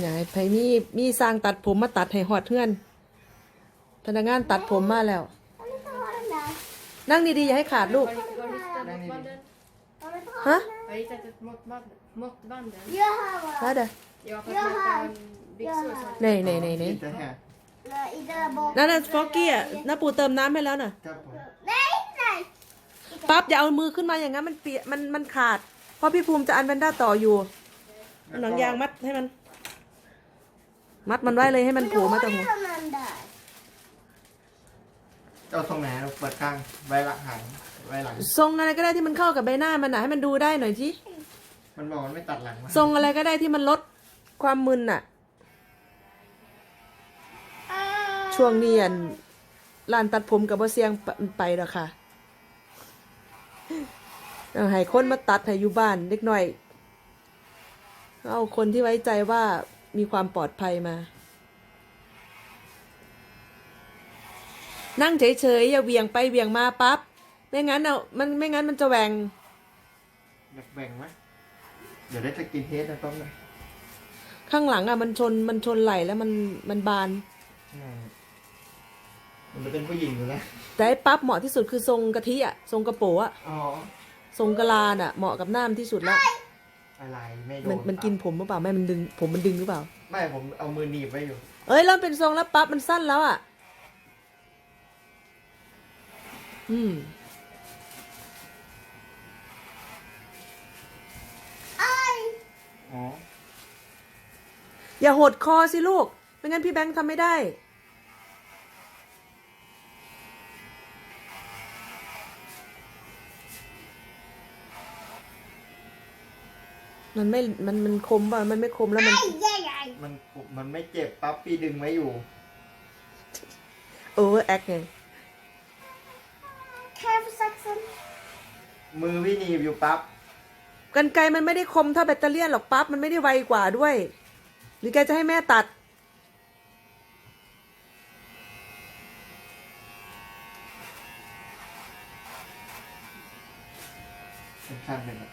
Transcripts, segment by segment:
ไงไผมีมีสร้างตัดผมมาตัดให้หอดเทือน พนักงานตัดผมมาแล้ว นั่งดีๆอย่าให้ขาดลูก Har du, har du hittat måttbanden? ฮะ Har du hittat ett måttband, måttbanden? Jag har มาเด้อ Ja, för Jag att mäta har- byxor och jag sånt. ไหนไหนไหนไหน Inte här. i den boken. นั่นน่ะฟอกกี้อะน้าปูเติมน้ำให้แล้วน่ะปั๊บอย่าเอามือขึ้นมาอย่างนั้นมันเปียมันมันขาด เพราะพี่ภูมิจะอันแวนด้าต่ออยู่หนังยางมัดให้มัน มัดมันไว้เลยให้มัน Men โผล่ då มา har จากหัว jag den där. เอาตรงไหนเปิดข้างไว้หลังหันไว้หลัง ทรงอะไรก็ได้ที่มันเข้ากับใบหน้ามันน่ะให้มันดูได้หน่อยทีมันบอกมันไม่ตัดหลังมาทรงอะไรก็ได้ที่มันลดความมึนน่ะ Ah. ช่วงนี้อันร้านตัดผมกับบ่เสียงปไปหรอกค่ะเอาให้คนมาตัดให้อยู่บ้านเล็กหน่อย เอาคนที่ไว้ใจว่า มีความปลอดภัยมา นั่งเฉยๆอย่าเหวียงไปเหวียงมาปั๊บไม่งั้นเอามันไม่งั้นมันจะแหวงอยากแบ่งไหมเดี๋ยวได้จะกินเทสนะต้มนะข้างหลังอะมันชนมันชนไหลแล้วมันมันบาน อืมมันจะเป็นผู้หญิงอยู่แล้ว แต่ไอ้ปั๊บเหมาะที่สุดคือทรงกะทิอะทรงกระโปะอะอ๋อ ทรงกะลาอะ เหมาะกับหน้ามนที่สุดแล้ว อะไรไม่โดมันนมันกินผมหรือเปล่าไม่มันดึง ผมมันดึงหรือเปล่า ไม่ผมเอามือหนีบไว้อยู่เอ้ยเริ่มเป็นทรงแล้วปั๊บมันสั้นแล้วอะ อืม Aj! อ๋อ อย่าหดคอสิลูก ไม่งั้นพี่แบงค์ทำไม่ได้ มันไม่ มัน มันคมป่ะ มันไม่คมแล้วมัน Aj, aj, aj! มันมันไม่เจ็บปั๊บพี่ดึงไว้อยู่ โอเวอร์แอคไง Kan jag få saxen? มือพี่หนีบอยู่ปั๊บกันไกรมันไม่ได้คมเท่าแบตเตอรี่ยนหรอกปั๊บ มันไม่ได้ไวกว่าด้วย หรือแกจะให้แม่ตัด เป็นขั้นหนึ่งอะ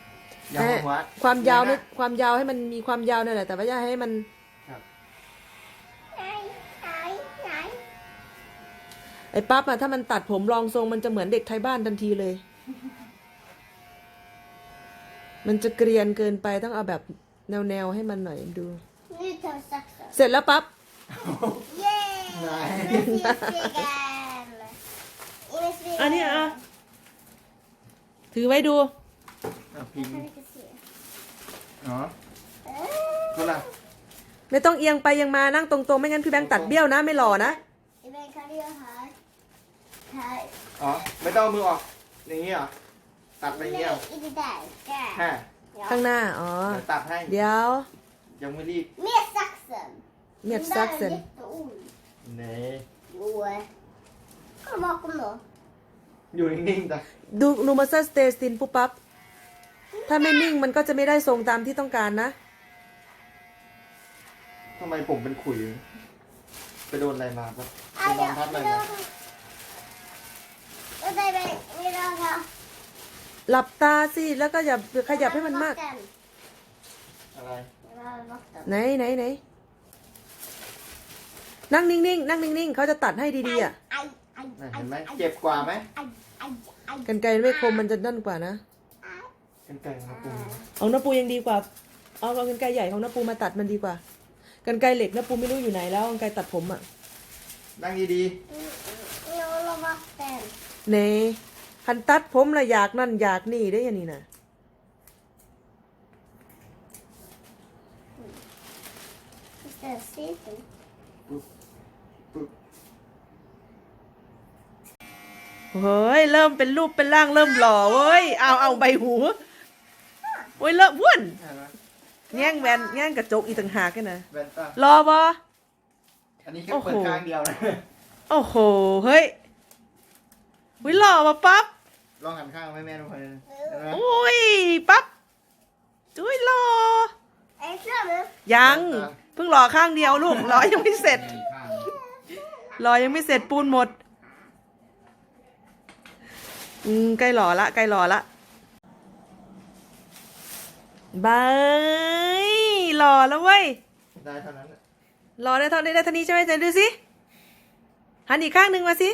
ยาวหัวความยาวนี่นี่ความยาวให้มันมีความยาวนั่นแหละ แต่ว่าอย่าให้มันครับ Nej, nej, nej. ไอ้ปั๊บอะถ้ามันตัดผมรองทรงมันจะเหมือนเด็กไทยบ้านทันทีเลย มันจะเกรียนเกินไปต้องเอาแบบแนวๆให้มันหน่อยดู Nu tar vi saxen. เสร็จแล้วปั๊บ Yay! Nej. Nu ser spegel. In i spegeln. อันนี้อะถือไว้ดู อะพิง Kan du inte se? อ๋อ Eh. ก็ละไม่ต้องเอียงไปเอียงมานั่งตรงๆ ไม่งั้นพี่แบงค์ตัดเบี้ยวนะไม่หล่อนะ Men kan du göra här? Här. อ๋อไม่ต้องเอามือออกอย่างนี้เหรอตัดไปอย่างนี้เหรอ Nej, inte där. Där. ฮะข้าง Ja. หน้า อ๋อ เดี๋ยวตัดให้เดี๋ยว ยังไม่รีบ Med saxen. เมียด Den ซัก där เซ är น jätteont. เน่ Jo. Kom bakom då. อยู่นิ่งๆแต่ดูนูมาสเตซินปุ๊บปั๊บ ถ้าไม่นิ่งมันก็จะไม่ได้ทรงตามที่ต้องการนะ ทำไมผมเป็นขุย ไปโดนอะไรมาปะไป Aj, นอน ja. ทับอะไร Vill du มา ha- Vänta, Vill vill du ha หลับตาสิแล้วก็อย่าขยับให้มันมาก vatten? อะไร Jag behöver vatten. ไหนไหนไหนนั่งนิ่งๆนั่งนิ่งๆเขาจะตัดให้ดีๆอะ Aj, aj, น่ะ aj, เห็นไหม aj, เจ็บกว่าไหม aj, aj, aj, กันไกลไม่คมมันจะนั่นกว่านะ กันไก่ครับปูของน้าปูยังดีกว่า เอาเอากันไกลใหญ่ของน้าปูมาตัดมันดีกว่า กันไกลเหล็กน้าปูไม่รู้อยู่ไหนแล้วกันไกลตัดผมอะนั่งดี Jag vill ha vatten. เนคันตัดผมละอยากนั่นอยากนี่ได้อยังนี่นะ Visst är det sliten? ๆปุ๊บปุ๊บเฮ้ย เริ่มเป็นรูปเป็นร่างเริ่มหล่อเว้ย เอาเอาใบหูโอ้ยเริ่มว้วนเห็นไหมแง่งแวนแง่งกระจกอีกต่างหากกันนะแว่นตารอปะอันนี้แค่โอ้โหเปิดข้างเดียวนะโอ้โหเฮ้ยวิหล่อมาปั๊บลองหันข้างให้แม่ดูคนนึงเห็นไหมโอ้ยปั๊บอุ้ยหล่อ Är du klar nu? ยังเพิ่งหล่อข้างเดียวลูกหล่อยังไม่เสร็จหล่อยังไม่เสร็จปูนหมดอืมใกล้หล่อละใกล้หล่อละ บายหล่อแล้วเว้ย ได้เท่านั้นน่ะรอได้เท่านี้ได้เท่านี้ใช่ไหมเดี๋ยวดูสิหันอีกข้างหนึ่งมาสิ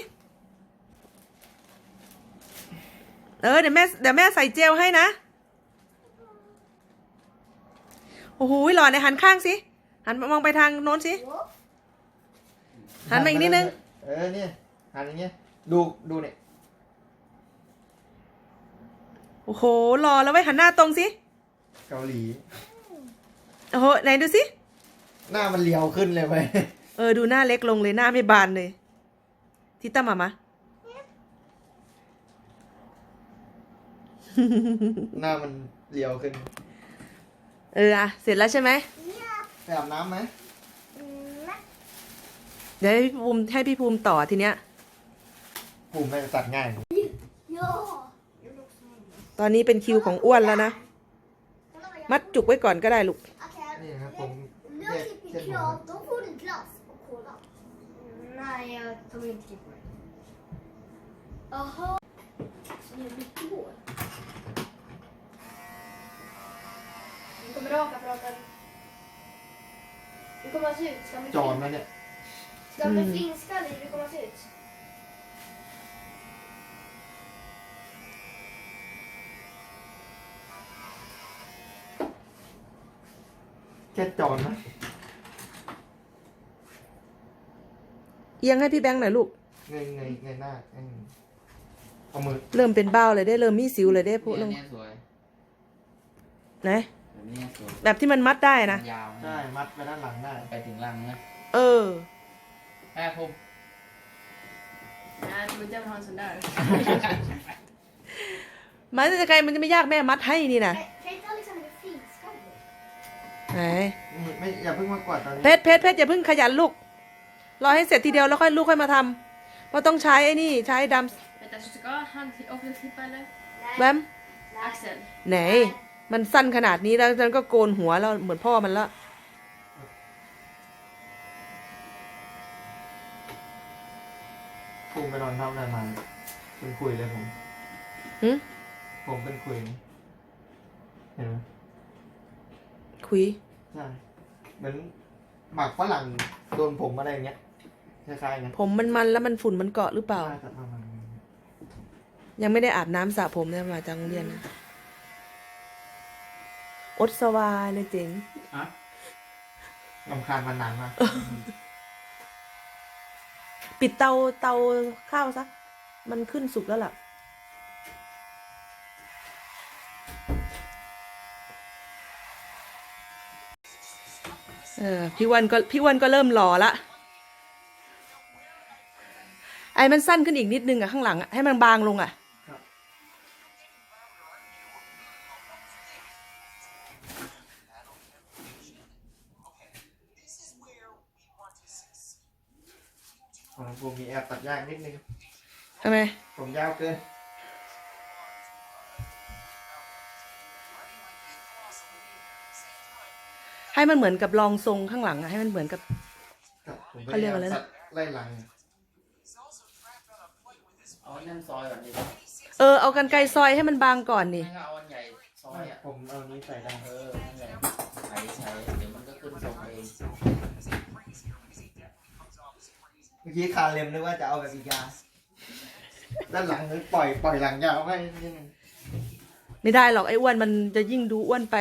เออเดี๋ยวแม่เดี๋ยวแม่ใส่เจลให้นะ โอ้โหหล่อในยหันข้างสิ หันมองไปทางโน้นสิ หันมาอีกนิดนึง เออเนี่ยหันอย่างเงี้ย ดูดูเนี่ย โอ้โหหล่อแล้วไว้ยหันหน้าตรงสิ เกาหลี โอ้โหไหนดูสิหน้ามันเลียวขึ้นเลยไปเออดูหน้าเล็กลงเลยหน้าไม่บานเลยทิต้ามามาหน้ามันเลียวขึ้นเอออะเสร็จแล้วใช่ไหมไปอาบน้ำไหมเดี๋ยวให้พี่ภูมิให้พี่ภูมิต่อทีเนี้ย ปุ่มไม่ตัดง่ายโยตอนนี้เป็นคิวของอ้วนแล้วนะ มัดจุกไว้ก่อนก็ได้ลูก Okej. นี่ครับผม Låt ditt krav, då får du glass och cola. Nej, jag tog inte klipp på det. Jaha. Så nu blir det hår. Du kommer raka praten. Du kommer se ut. Ska med จอน flin- มาเนี่ย Ska med flinskalle i, hur kommer se ut? แค่จอนนะเอียงให้พี่แบงค์หน่อยลูก เงยเงยเงยหน้าเออเอามือเริ่มเป็นเบ้าเลยได้เริ่มมีสิวเลยได้พวกเนี่นึยงเนี่ยสวยไหนแบบนี้สวยแบบที่มันมัดได้นะ ยาวใช่มัดไปด้านหลังได้ไปถึงรังนะเออ แม่ผม Nej, jag tror inte jag vill ha en sån där. มันจะไกลมันจะไม่ยากแม่มัดให้นี่นะ ไหนนี่ไม่อย่าเพิ่งมากวาดตอนนี้เพชรเพชรเพชรอย่าเพิ่งขยันลูก รอให้เสร็จทีเดียวแล้วค่อยลูกค่อยมาทำเพราะต้องใช้ไอ้นี่ใช้ด Vänta, så ska han avklippa eller? ำแวม Axel. ไหน มันสั้นขนาดนี้แล้วมันก็โกนหัวแล้วเหมือนพ่อมันละปุ่มไปนอนทับอะไรมาเป็นคุยเลยผมหึผมเป็นคุยเห็นไหมคุย ใช่เหมือนหมักฝรั่งโดนผมอะไรอย่างเงี้ยคล้ายๆกันผมมันมันแล้วมันฝุ่นมันเกาะหรือเปล่า น่าจะประมาณนั้นยังไม่ได้อาบน้ำสระผมเนี่ยมาจากโรงเรียนนะอดสวาเลยเจ๋งอะลำคาญมันนานมากปิดเตาเตาข้าวซะ มันขึ้นสุกแล้วล่ะ เออพี่วันก็พี่วันก็เริ่มหล่อละไอ้มันสั้นขึ้นอีกนิดนึงอะข้างหลังอะให้มันบางลงอะของผมมีแอบตัดยากนิดนึงทำไมผมยาวเกิน ให้มันเหมือนกับรองทรงข้างหลังอะให้มันเหมือนกับครับผมเขาเรียกอะไรนะตัดไล่หลังเอาอันนั่นซอยก่อนดิเออเอากันไกรซอยให้มันบางก่อนนี่ ไม่งั้นเอาอันใหญ่ซอยอะ ผมเอานี้ใส่ได้เออนั่นแหละใช้ใช้เดี๋ยวมันก็ขึ้นทรงเองเมื่อกี้คาเลมนึกว่าจะเอาแบบอีกาด้านหลังนึกปล่อยปล่อยหลังยาวให้นิดนึงไม่ได้หรอกไอ้อ้วนมันจะยิ่งดูอ้วนไป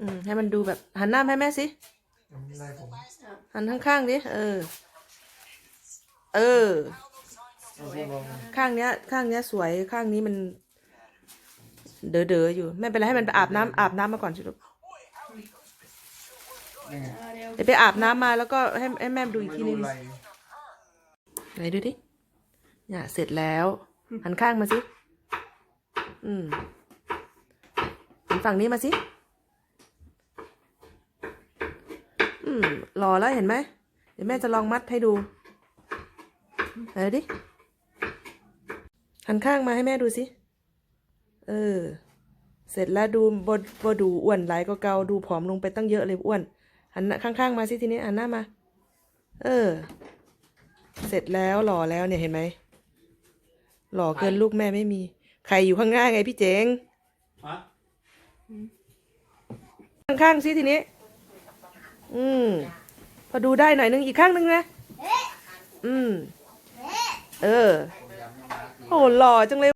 อืมให้มันดูแบบหันหน้าให้แม่สิไล่ผมหันข้างๆดิเออ เออเอาพวกลงข้างเนี้ย ข้างเนี้ยสวยข้างนี้มัน เด๋อๆอยู่ไม่เป็นไรให้มันไปอาบน้ำอาบน้ำมาก่อนสิลูกนี่ไงเดี๋ยวไปอาบน้ำมาแล้วก็ให้ให้แม่ดูอีกทีนึงไม่รู้อะไรไหนดูดิเนี่ยเสร็จแล้ว หันข้างมาสิ อืมหันฝั่งนี้มาสิ อืมรอแล้วเห็นไหม เดี๋ยวแม่จะลองมัดให้ดูไหนดิ หันข้างมาให้แม่ดูสิ เออ เสร็จแล้วดูบดบดูอ้วนไหลายก็เกาดูผอมลงไปตั้งเยอะเลยอ้วน หันหน้าข้างๆมาสิทีนี้หันหน้ามา เออ เสร็จแล้วหล่อแล้วเนี่ยเห็นไหม หล่อเกินลูกแม่ไม่มี ใครอยู่ข้างหน้าไงพี่เจ๋งฮะข้างๆสิทีนี้ อืม พอดูได้หน่อยนึงอีกข้างนึงนะอืม เออโอ้หล่อจังเลย